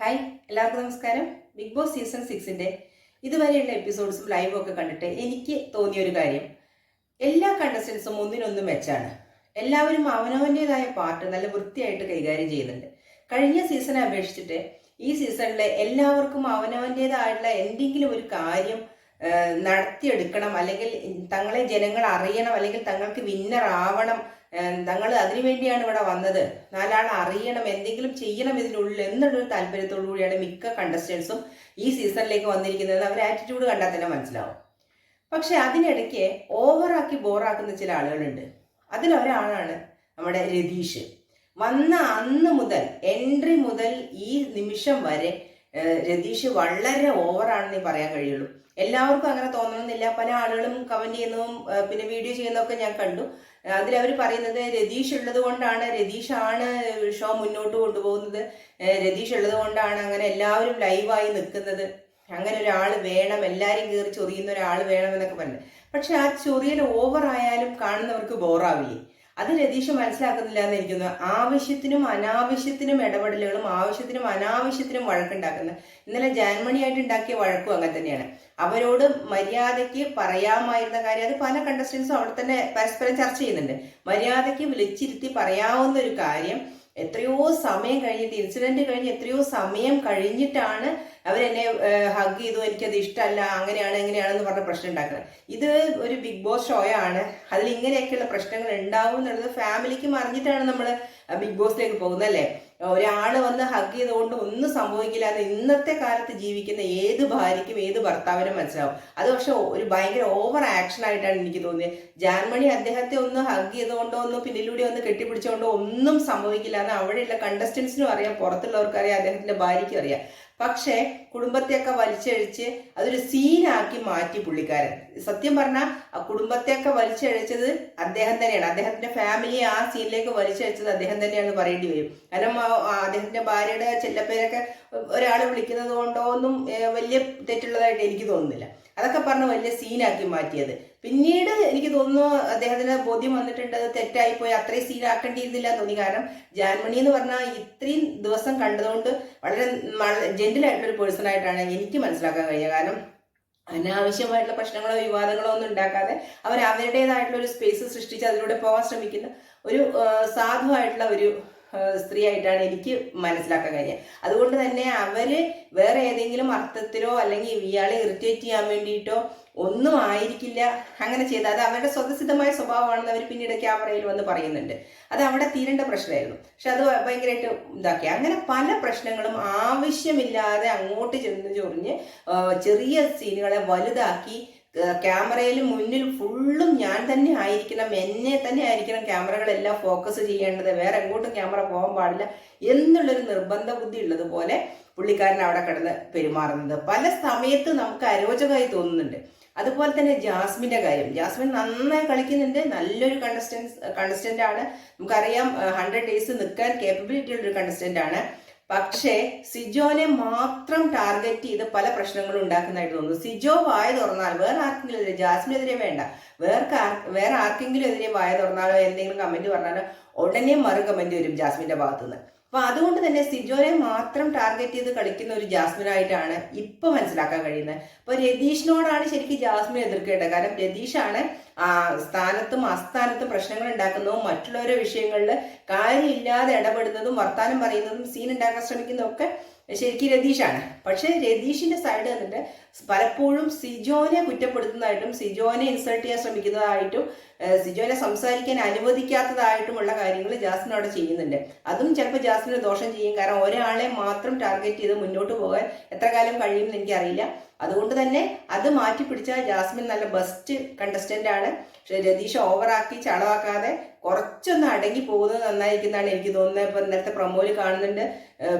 Hi എല്ലാവർക്കും നമസ്കാരം. Big boss season സിക്സിന്റെ ഇതുവരെയുള്ള എപ്പിസോഡ്സും ലൈവും ഒക്കെ കണ്ടിട്ട് എനിക്ക് തോന്നിയ ഒരു കാര്യം. എല്ലാ കണ്ടസ്റ്റൻസും ഒന്നിനൊന്നും മെച്ചാണ് എല്ലാവരും അവനവന്റെതായ പാർട്ട് നല്ല വൃത്തിയായിട്ട് കൈകാര്യം ചെയ്യുന്നുണ്ട്. കഴിഞ്ഞ സീസണെ അപേക്ഷിച്ചിട്ട് ഈ സീസണിലെ എല്ലാവർക്കും അവനവന്റെതായിട്ടുള്ള എന്തെങ്കിലും ഒരു കാര്യം നടത്തിയെടുക്കണം അല്ലെങ്കിൽ തങ്ങളെ ജനങ്ങൾ അറിയണം അല്ലെങ്കിൽ തങ്ങൾക്ക് വിന്നർ ആവണം തങ്ങൾ അതിനു വേണ്ടിയാണ് ഇവിടെ വന്നത്. നാലാൾ അറിയണം എന്തെങ്കിലും ചെയ്യണം ഇതിനുള്ളിൽ എന്നുള്ളൊരു താല്പര്യത്തോടു കൂടിയാണ് മിക്ക കണ്ടസ്റ്റൻസും ഈ സീസണിലേക്ക് വന്നിരിക്കുന്നത്. അവർ ആറ്റിറ്റ്യൂഡ് കണ്ടാൽ തന്നെ മനസ്സിലാവും. പക്ഷെ അതിനിടയ്ക്ക് ഓവറാക്കി ബോറാക്കുന്ന ചില ആളുകളുണ്ട്. അതിലൊരാളാണ് നമ്മുടെ രതീഷ്. വന്ന അന്ന് മുതൽ എൻട്രി മുതൽ ഈ നിമിഷം വരെ രതീഷ് വളരെ ഓവറാണെന്ന് പറയാൻ കഴിയുള്ളൂ. എല്ലാവർക്കും അങ്ങനെ തോന്നണമെന്നില്ല. പല ആളുകളും കമന്റ് ചെയ്യുന്നതും പിന്നെ വീഡിയോ ചെയ്യുന്നതൊക്കെ ഞാൻ കണ്ടു. അതിൽ അവർ പറയുന്നത് രതീഷ് ഉള്ളത് കൊണ്ടാണ് രതീഷാണ് ഷോ മുന്നോട്ട് കൊണ്ടുപോകുന്നത്. രതീഷ് ഉള്ളത് കൊണ്ടാണ് അങ്ങനെ എല്ലാവരും ലൈവായി നിൽക്കുന്നത്. അങ്ങനെ ഒരാൾ വേണം എല്ലാവരും കയറി ചൊറിയുന്ന ഒരാൾ വേണം എന്നൊക്കെ പറഞ്ഞു. പക്ഷെ ആ ചൊറിയൽ ഓവറായാലും കാണുന്നവർക്ക് ബോറാവില്ലേ അത് രതീഷ് മനസ്സിലാക്കുന്നില്ല എന്ന് എനിക്ക് തോന്നുന്നു ആവശ്യത്തിനും അനാവശ്യത്തിനും ഇടപെടലുകളും ആവശ്യത്തിനും അനാവശ്യത്തിനും വഴക്കുണ്ടാക്കുന്നത്. ഇന്നലെ ജാൻമണിയായിട്ട് ഉണ്ടാക്കിയ വഴക്കും അങ്ങനെ തന്നെയാണ്. അവരോട് മര്യാദയ്ക്ക് പറയാമായിരുന്ന കാര്യം അത് പല കണ്ടസ്റ്റൻസും അവിടെ തന്നെ പരസ്പരം ചർച്ച ചെയ്യുന്നുണ്ട്. മര്യാദയ്ക്ക് വിളിച്ചിരുത്തി പറയാവുന്ന ഒരു കാര്യം എത്രയോ സമയം കഴിഞ്ഞിട്ട് ഇൻസിഡന്റ് കഴിഞ്ഞ് എത്രയോ സമയം കഴിഞ്ഞിട്ടാണ് അവരെന്നെ ഹഗ് ചെയ്തു എനിക്കത് ഇഷ്ടമല്ല അങ്ങനെയാണ് എങ്ങനെയാണെന്ന് പറഞ്ഞ പ്രശ്നം ഉണ്ടാക്കുന്നത്. ഇത് ഒരു ബിഗ് ബോസ് ഷോയാണ്. അതിൽ ഇങ്ങനെയൊക്കെയുള്ള പ്രശ്നങ്ങൾ ഉണ്ടാവും എന്നുള്ളത് ഫാമിലിക്കും അറിഞ്ഞിട്ടാണ് നമ്മൾ ബിഗ് ബോസിലേക്ക് പോകുന്നത് അല്ലേ? ഒരാൾ വന്ന് ഹഗ് ചെയ്തുകൊണ്ട് ഒന്നും സംഭവിക്കില്ല എന്ന് ഇന്നത്തെ കാലത്ത് ജീവിക്കുന്ന ഏത് ഭാര്യയ്ക്കും ഏത് ഭർത്താവിനും മനസ്സിലാവും. അത് പക്ഷെ ഒരു ഭയങ്കര ഓവർ ആക്ഷൻ ആയിട്ടാണ് എനിക്ക് തോന്നിയത്. ജാൻമണി അദ്ദേഹത്തെ ഒന്ന് ഹഗ് ചെയ്തുകൊണ്ടോ ഒന്ന് പിന്നിലൂടെ ഒന്ന് കെട്ടിപ്പിടിച്ചുകൊണ്ടോ ഒന്നും സംഭവിക്കില്ല എന്ന് അവിടെയുള്ള കണ്ടസ്റ്റൻസിനും അറിയാം പുറത്തുള്ളവർക്കറിയാം അദ്ദേഹത്തിന്റെ ഭാര്യയ്ക്കും അറിയാം. പക്ഷേ കുടുംബത്തെയൊക്കെ വലിച്ചഴിച്ച് അതൊരു സീനാക്കി മാറ്റി പുള്ളിക്കാരൻ. സത്യം പറഞ്ഞാൽ ആ കുടുംബത്തെയൊക്കെ വലിച്ചഴിച്ചത് അദ്ദേഹം തന്നെയാണ്. അദ്ദേഹത്തിന്റെ ഫാമിലി ആ സീനിലേക്ക് വലിച്ചഴിച്ചത് അദ്ദേഹം തന്നെയാണ് പറയേണ്ടി വരും. കാരണം അദ്ദേഹത്തിന്റെ ഭാര്യയുടെ ചെല്ലപ്പേരൊക്കെ ഒരാൾ വിളിക്കുന്നത് കൊണ്ടോ ഒന്നും വലിയ തെറ്റുള്ളതായിട്ട് എനിക്ക് തോന്നുന്നില്ല. അതൊക്കെ പറഞ്ഞ് വലിയ സീനാക്കി മാറ്റിയത്. പിന്നീട് എനിക്ക് തോന്നുന്നു അദ്ദേഹത്തിന് ബോധ്യം വന്നിട്ടുണ്ട് അത് തെറ്റായിപ്പോയി അത്രയും സീനാക്കേണ്ടിയിരുന്നില്ല എന്ന് തോന്നി. കാരണം ജാൻമണി എന്ന് പറഞ്ഞാൽ ഇത്രയും ദിവസം കണ്ടതുകൊണ്ട് വളരെ ജെന്റിലായിട്ടുള്ള ഒരു പേഴ്സൺ ആയിട്ടാണ് എനിക്ക് മനസ്സിലാക്കാൻ കഴിയുക. കാരണം അനാവശ്യമായിട്ടുള്ള പ്രശ്നങ്ങളോ വിവാദങ്ങളോ ഒന്നും ഉണ്ടാക്കാതെ അവർ അവരുടേതായിട്ടുള്ള ഒരു സ്പേസ് സൃഷ്ടിച്ച് അതിലൂടെ പോകാൻ ശ്രമിക്കുന്ന ഒരു സാധുവായിട്ടുള്ള ഒരു സ്ത്രീ ആയിട്ടാണ് എനിക്ക് മനസ്സിലാക്കാൻ കഴിയുക. അതുകൊണ്ട് തന്നെ അവർ വേറെ ഏതെങ്കിലും അർത്ഥത്തിലോ അല്ലെങ്കിൽ ഇയാളെ ഇറിറ്റേറ്റ് ചെയ്യാൻ വേണ്ടിയിട്ടോ ഒന്നും ആയിരിക്കില്ല. അങ്ങനെ ചെയ്ത അത് അവരുടെ സ്വതസിദ്ധമായ സ്വഭാവമാണെന്ന് അവർ പിന്നീട് ക്യാമറയിൽ വന്ന് പറയുന്നുണ്ട്. അത് അവിടെ തീരേണ്ട പ്രശ്നമായിരുന്നു. പക്ഷെ അത് ഭയങ്കരമായിട്ട് ഇതാക്കി. അങ്ങനെ പല പ്രശ്നങ്ങളും ആവശ്യമില്ലാതെ അങ്ങോട്ട് ചെന്ന് ചൊറിഞ്ഞ് ചെറിയ സീനുകളെ വലുതാക്കി ക്യാമറയിൽ മുന്നിൽ ഫുള്ളും ഞാൻ തന്നെ ആയിരിക്കണം എന്നെ തന്നെ ആയിരിക്കണം ക്യാമറകളെല്ലാം ഫോക്കസ് ചെയ്യേണ്ടത്. വേറെ എങ്ങോട്ടും ക്യാമറ പോകാൻ പാടില്ല എന്നുള്ളൊരു നിർബന്ധ ബുദ്ധി ഉള്ളതുപോലെ പുള്ളിക്കാരൻ അവിടെ കിടന്ന് പെരുമാറുന്നത്. പല സമയത്ത് നമുക്ക് അരോചകമായി തോന്നുന്നുണ്ട്. അതുപോലെ തന്നെ ജാസ്മിന്റെ കാര്യം. ജാസ്മിൻ നന്നായി കളിക്കുന്നുണ്ട്. നല്ലൊരു കണ്ടസ്റ്റൻസ് കണ്ടസ്റ്റന്റ് ആണ്. നമുക്കറിയാം ഹൺഡ്രഡ് ഡേയ്സ് നിൽക്കാൻ കേപ്പബിലിറ്റി ഉള്ള ഒരു കണ്ടസ്റ്റന്റ് ആണ്. പക്ഷേ സിജോനെ മാത്രം ടാർഗറ്റ് ചെയ്ത് പല പ്രശ്നങ്ങളും ഉണ്ടാക്കുന്നതായിട്ട് തോന്നുന്നു. സിജോ വായ തുറന്നാൽ വേറെ ആർക്കെങ്കിലും എതിരെ ജാസ്മിനെതിരെ വേണ്ട. വേറെ വേറെ ആർക്കെങ്കിലും എതിരെ വായ തുറന്നാലോ എന്തെങ്കിലും കമന്റ് പറഞ്ഞാലോ ഉടനെ മറു കമന്റ് വരും ജാസ്മിന്റെ ഭാഗത്തുനിന്ന്. അപ്പൊ അതുകൊണ്ട് തന്നെ സിജോനെ മാത്രം ടാർഗറ്റ് ചെയ്ത് കളിക്കുന്ന ഒരു ജാസ്മിനായിട്ടാണ് ഇപ്പൊ മനസ്സിലാക്കാൻ കഴിയുന്നത്. അപ്പൊ രതീഷിനോടാണ് ശരിക്കും ജാസ്മിൻ എതിർക്കേണ്ടത്. കാരണം രതീഷാണ് സ്ഥാനത്തും അസ്ഥാനത്തും പ്രശ്നങ്ങൾ ഉണ്ടാക്കുന്നതും മറ്റുള്ളവരുടെ വിഷയങ്ങളിൽ കാര്യമില്ലാതെ ഇടപെടുന്നതും വർത്താനം പറയുന്നതും സീൻ ഉണ്ടാക്കാൻ ശ്രമിക്കുന്നതും ഒക്കെ ശരിക്കും രതീഷാണ്. പക്ഷേ രതീഷിന്റെ സൈഡ് വന്നിട്ട് പലപ്പോഴും സിജോനെ കുറ്റപ്പെടുത്തുന്നതായിട്ടും സിജോനെ ഇൻസൾട്ട് ചെയ്യാൻ ശ്രമിക്കുന്നതായിട്ടും സിജോനെ സംസാരിക്കാൻ അനുവദിക്കാത്തതായിട്ടുമുള്ള കാര്യങ്ങൾ ജാസ്മിൻ അവിടെ ചെയ്യുന്നുണ്ട്. അതും ചിലപ്പോൾ ജാസ്മിന് ദോഷം ചെയ്യും. കാരണം ഒരാളെ മാത്രം ടാർഗറ്റ് ചെയ്ത് മുന്നോട്ട് പോകാൻ എത്ര കാലം കഴിയുമെന്ന് എനിക്കറിയില്ല. അതുകൊണ്ട് തന്നെ അത് മാറ്റി പിടിച്ച ജാസ്മിൻ നല്ല ബെസ്റ്റ് കണ്ടസ്റ്റന്റ് ആണ്. പക്ഷെ രതീഷ് ഓവറാക്കി ചളവാക്കാതെ കുറച്ചൊന്ന് അടങ്ങി പോകുന്നത് നന്നായിരിക്കുന്നതാണ് എനിക്ക് തോന്നുന്നത്. ഇപ്പൊ നേരത്തെ പ്രൊമോയിൽ കാണുന്നുണ്ട്.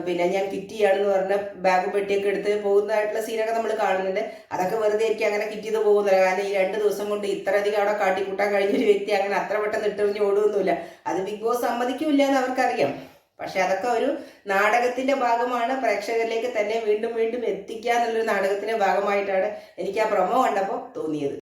പിന്നെ ഞാൻ കിറ്റ് ചെയ്യാണെന്ന് പറഞ്ഞ ബാഗ് പെട്ടിയൊക്കെ എടുത്ത് പോകുന്നതായിട്ടുള്ള സീനൊക്കെ നമ്മൾ കാണുന്നുണ്ട്. അതൊക്കെ വെറുതെ എനിക്ക് അങ്ങനെ കിറ്റ് ചെയ്ത് പോകുന്നില്ല കാരണം ഈ രണ്ട് ദിവസം കൊണ്ട് ഇത്ര അധികം അവിടെ കാട്ടിക്കൂട്ടാൻ കഴിഞ്ഞൊരു വ്യക്തി അങ്ങനെ അത്ര പെട്ടെന്ന് ഇട്ടെറിഞ്ഞ് ഓടുകയൊന്നുമില്ല അത് ബിഗ് ബോസ് സമ്മതിക്കില്ല എന്ന് അവർക്കറിയാം. പക്ഷെ അതൊക്കെ ഒരു നാടകത്തിന്റെ ഭാഗമാണ്. പ്രേക്ഷകരിലേക്ക് തന്നെ വീണ്ടും വീണ്ടും എത്തിക്കുക എന്നുള്ളൊരു നാടകത്തിന്റെ ഭാഗമായിട്ടാണ് എനിക്ക് ആ പ്രൊമോ കണ്ടപ്പോൾ തോന്നിയത്.